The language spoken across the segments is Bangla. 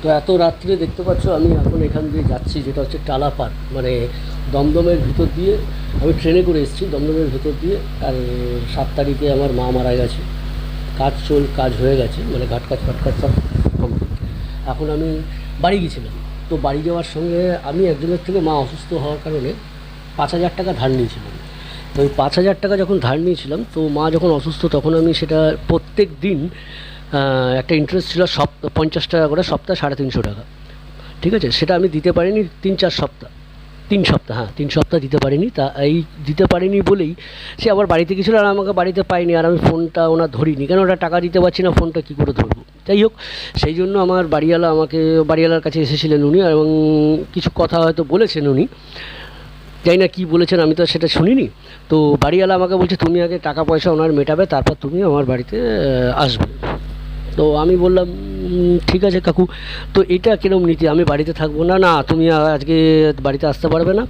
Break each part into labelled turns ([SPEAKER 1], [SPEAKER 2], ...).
[SPEAKER 1] তো এত রাত্রে দেখতে পাচ্ছ, আমি এখন এখান দিয়ে যাচ্ছি, যেটা হচ্ছে টালাপার মানে দমদমের ভিতর দিয়ে আমি ট্রেনে করে এসেছি, দমদমের ভিতর দিয়ে, আর সাত তারিখে আমার মা মারা গেছে। কাজ চল, কাজ হয়ে গেছে মানে ঘাট কাজ কাজ সব কমপ্লিট এখন আমি বাড়ি গেছিলাম। তো বাড়ি যাওয়ার সঙ্গে আমি একজনের থেকে মা অসুস্থ হওয়ার কারণে পাঁচ হাজার টাকা ধার নিয়েছিলাম। তো ওই পাঁচ হাজার টাকা যখন ধার নিয়েছিলাম, তো মা যখন অসুস্থ, তখন আমি সেটা প্রত্যেক দিন একটা ইন্টারেস্ট ছিল সপ পঞ্চাশ টাকা করে সপ্তাহে সাড়ে তিনশো টাকা। ঠিক আছে? সেটা আমি দিতে পারিনি তিন, চার সপ্তাহ। তিন সপ্তাহ হ্যাঁ তিন সপ্তাহ দিতে পারিনি। তা এই দিতে পারিনি বলেই সে আবার বাড়িতে গেছিল আর আমাকে বাড়িতে পাইনি আর আমি ফোনটা ওনার ধরিনি। কেন ওটা টাকা দিতে পারছি না, ফোনটা কী করে ধরবো? যাই হোক, সেই জন্য আমার বাড়িওয়ালা আমাকে, বাড়িওয়ালার কাছে এসেছিলেন উনি এবং কিছু কথা হয়তো বলেছেন উনি। জানি না কী বলেছেন, আমি তো সেটা শুনিনি। তো বাড়িওয়ালা আমাকে বলছে, তুমি আগে টাকা পয়সা ওনার মেটাবে, তারপর তুমি আমার বাড়িতে আসবে। তো আমি বললাম ঠিক আছে কাকু। তো এটা কিরম নীতি? আমি বাড়িতে থাকব না না, তুমি আজকে বাড়িতে আসতে পারবে না।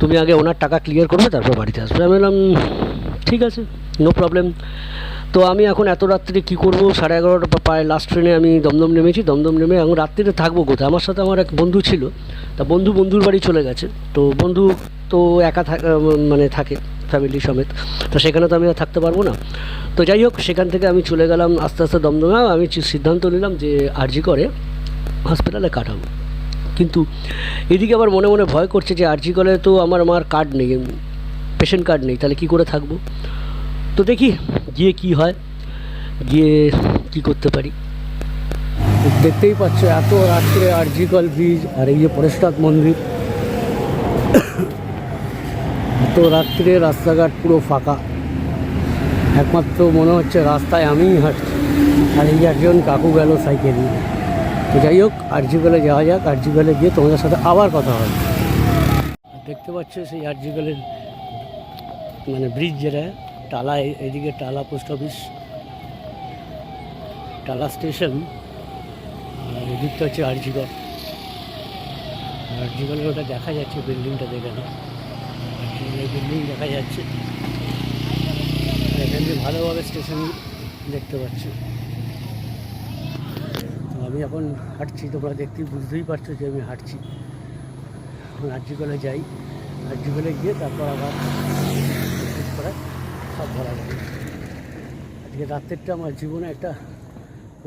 [SPEAKER 1] তুমি আগে ওনার টাকা ক্লিয়ার করবে, তারপর বাড়িতে আসবে। আমি বললাম, ঠিক আছে নো প্রবলেম তো আমি এখন এত রাত্রে কী করব? সাড়ে এগারোটা প্রায় লাস্ট ট্রেনে আমি দমদম নেমেছি। দমদম নেমে এখন রাত্রিতে থাকব কোথায়? আমার সাথে আমার এক বন্ধু ছিল। তা বন্ধু বন্ধুর বাড়ি চলে গেছে। তো বন্ধু তো একা মানে থাকে। ফ্যামিলি সমেত। তো সেখানে তো আমি আর থাকতে পারব না। তো যাই হোক, সেখান থেকে আমি চলে গেলাম আস্তে আস্তে দমদমে। আমি সিদ্ধান্ত নিলাম যে আরজি করে হসপিটালে কাটাবো। কিন্তু এদিকে আবার মনে মনে ভয় করছে যে আরজি কলে তো আমার মার কার্ড নেই পেশেন্ট কার্ড নেই, তাহলে কি করে থাকব? তো দেখি গিয়ে কি হয়, গিয়ে কি করতে পারি। দেখতেই পাচ্ছ এত রাত্রে আরজিকল ব্রিজ আর এই যে পরেশনাথ মন্দির। এত রাত্রে রাস্তাঘাট পুরো ফাঁকা। একমাত্র মনে হচ্ছে রাস্তায় আমিই হাঁটছি। আর এই একজন কাকু গেল সাইকেল নিয়ে। তো যাই হোক, আরজিকলে যাওয়া যাক। আরজিকলে গিয়ে তোমাদের সাথে আবার কথা হবে। দেখতে পাচ্ছ সেই আরজিকলের মানে ব্রিজ যেটা, টালা এদিকে Tala post office Tala station আর এদিকটা হচ্ছে আরজিগড় আরজিগড়ের ওটা দেখা যাচ্ছে বিল্ডিংটা দেখে না। বিল্ডিং দেখা যাচ্ছে এখান থেকে ভালোভাবে স্টেশন দেখতে পাচ্ছি আমি এখন হাঁটছি তোমরা দেখতেই বুঝতেই পারছ যে আমি হাঁটছি। এখন আরজিগড়ে যাই আরজিগড়ে গিয়ে তারপর আবার করে সব বলা যাবে আজকে রাত্রেরটা আমার জীবনে একটা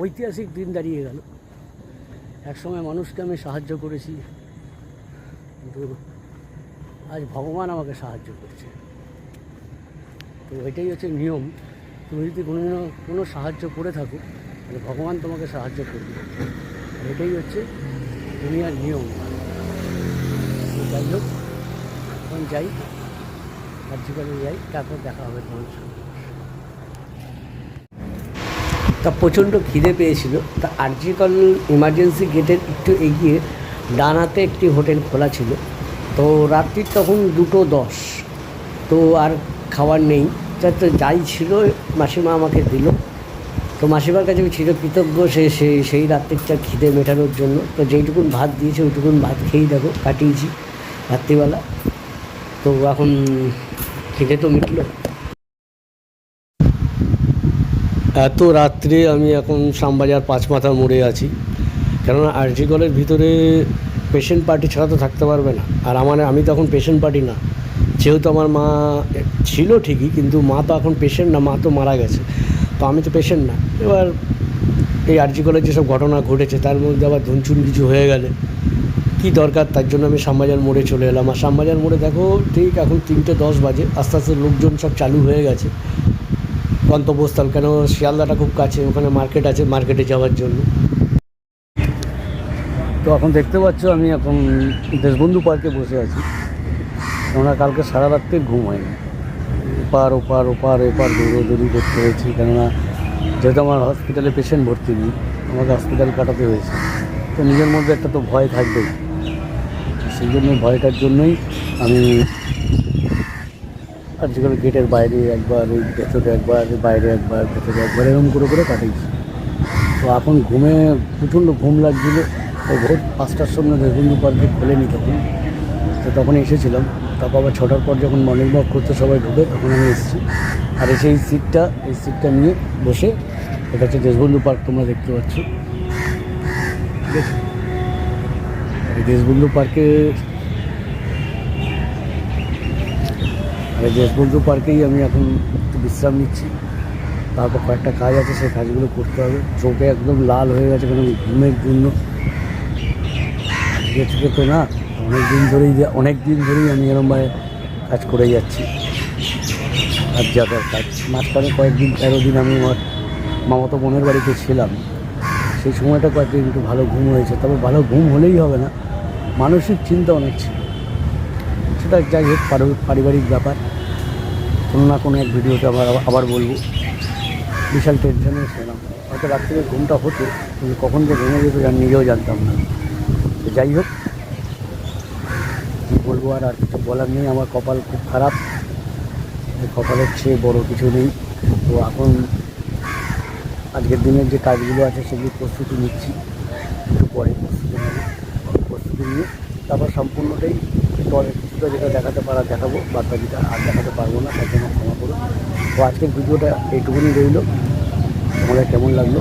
[SPEAKER 1] ঐতিহাসিক দিন দাঁড়িয়ে গেল। একসময় মানুষকে আমি সাহায্য করেছি। কিন্তু আজ ভগবান আমাকে সাহায্য করছে। তো এটাই হচ্ছে নিয়ম। তুমি যদি কোনো কোনো সাহায্য করে থাকো, তাহলে ভগবান তোমাকে সাহায্য করবে। এটাই হচ্ছে দুনিয়ার নিয়ম। যাই হোক, এখন যাই। কার্যকালে যাই, তারপর দেখা হবে তোমার সঙ্গে। তা প্রচণ্ড খিদে পেয়েছিল। তা আরজিকল ইমার্জেন্সি গেটের একটু এগিয়ে ডান হাতে একটি হোটেল খোলা ছিল। তো রাত্রির তখন দুটো দশ। তো আর খাবার নেই। তা তো যাই ছিল, মাসিমা আমাকে দিল। তো মাসিমার কাছে চির কৃতজ্ঞ সে সেই সেই রাত্রিটা খিদে মেটানোর জন্য। তো যেইটুকুন ভাত দিয়েছে, ওইটুকুন ভাত খেয়েই দেখো, কাটিয়েছি রাত্রিবেলা। তো এখন খিদে তো মিটলো। এত রাত্রে আমি এখন শ্যামবাজার পাঁচমাথা মোড়ে আছি। কেননা আরজি কলের ভিতরে পেশেন্ট পার্টি ছাড়া তো থাকতে পারবে না। আর আমার, আমি তখন পেশেন্ট পার্টি না। যেহেতু আমার মা ছিল ঠিকই, কিন্তু মা তো এখন পেশেন্ট না, মা তো মারা গেছে। তো আমি তো পেশেন্ট না। এবার এই আরজি কলের যেসব ঘটনা ঘটেছে, তার মধ্যে আবার ধুনচুন কিছু হয়ে গেলে। কী দরকার? তার জন্য আমি শ্যামবাজার মোড়ে চলে এলাম। আর শ্যামবাজার মোড়ে দেখো, ঠিক এখন তিনটে দশ বাজে। আস্তে আস্তে লোকজন সব চালু হয়ে গেছে। গন্তব্যস্থল কেন? শিয়ালদাটা খুব কাছে, ওখানে মার্কেট আছে, মার্কেটে যাওয়ার জন্য। তো এখন দেখতে পাচ্ছ আমি এখন দেশবন্ধু পার্কে বসে আছি। কেননা কালকে সারা রাত্রে ঘুম হয়নি। ওপার ওপার ওপার এপার দৌড়োদৌড়ি করতে হয়েছে। কেননা যেহেতু আমার হসপিটালে পেশেন্ট ভর্তি নেই, আমাকে হসপিটাল কাটাতে হয়েছে। তো নিজের মধ্যে একটা তো ভয় থাকবেই। সেই জন্য ভয়টার জন্যই আমি আর যেগুলো গেটের বাইরে একবার, ওই ভেতরে একবার, বাইরে একবার, ভেতরে একবার, এরকম করে করে কাটিয়েছি তো এখন ঘুমে প্রচণ্ড ঘুম লাগছিল। ওই ভোর পাঁচটার সময় দেববন্ধু পার্কে খোলেনি তখন। তো তখন এসেছিলাম। তারপর আবার ছটার পর যখন মর্নিং ওয়াক করতে সবাই ঢুকে, তখন আমি এসেছি। আর এসে এই সিটটা এই সিটটা নিয়ে বসে, এটা হচ্ছে দেশবন্ধু পার্ক, তোমরা দেখতে পাচ্ছ। এই দেশবন্ধু পার্কে আর দেশবন্ধু পার্কেই আমি এখন একটু বিশ্রাম নিচ্ছি। তারপর কয়েকটা কাজ আছে, সেই কাজগুলো করতে হবে। চোখে একদম লাল হয়ে গেছে, কারণ ঘুমের জন্য থেকে তো না অনেক দিন ধরেই অনেক দিন ধরেই আমি এরমভাবে কাজ করে যাচ্ছি। আর যাতার কাজ মাঝখানে কয়েকদিন, তেরো দিন আমি আমার মামাতো বোনের বাড়িতে ছিলাম। সেই সময়টা কয়েকদিন একটু ভালো ঘুম হয়েছে। তবে ভালো ঘুম হলেই হবে না। মানসিক চিন্তা অনেক ছিল। সেটা যাই হোক পারিবারিক ব্যাপার। কোনো না কোনো এক ভিডিওতে আবার আবার বলব। বিশাল টেনশনে ছিলাম। হয়তো রাত্রে ঘুমটা হতো, কিন্তু কখন যে ভেঙে যেত নিজেও জানতাম না। যাই হোক, কী বলব আর আর কিছু বলার নেই। আমার কপাল খুব খারাপ। কপালের চেয়ে বড় কিছু নেই। তো এখন আজকের দিনের যে কাজগুলো আছে, সেগুলি প্রস্তুতি নিচ্ছি। একটু পরে প্রস্তুতি নেব। প্রস্তুতি নিয়ে তারপর সম্পূর্ণটাই পরে কিছুটা যেটা দেখাতে পারা দেখাবো বাদ বাকিটা আর দেখাতে পারব না, তার জন্য ক্ষমা করো তো আজকের ভিডিওটা এইটুকুনি রইল। তোমাদের কেমন লাগল?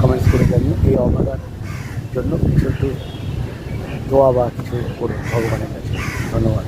[SPEAKER 1] কমেন্টস করে জানিও। এই অবাধার জন্য কিছু একটু দোয়া বা কিছু করুন ভগবানের কাছে। ধন্যবাদ।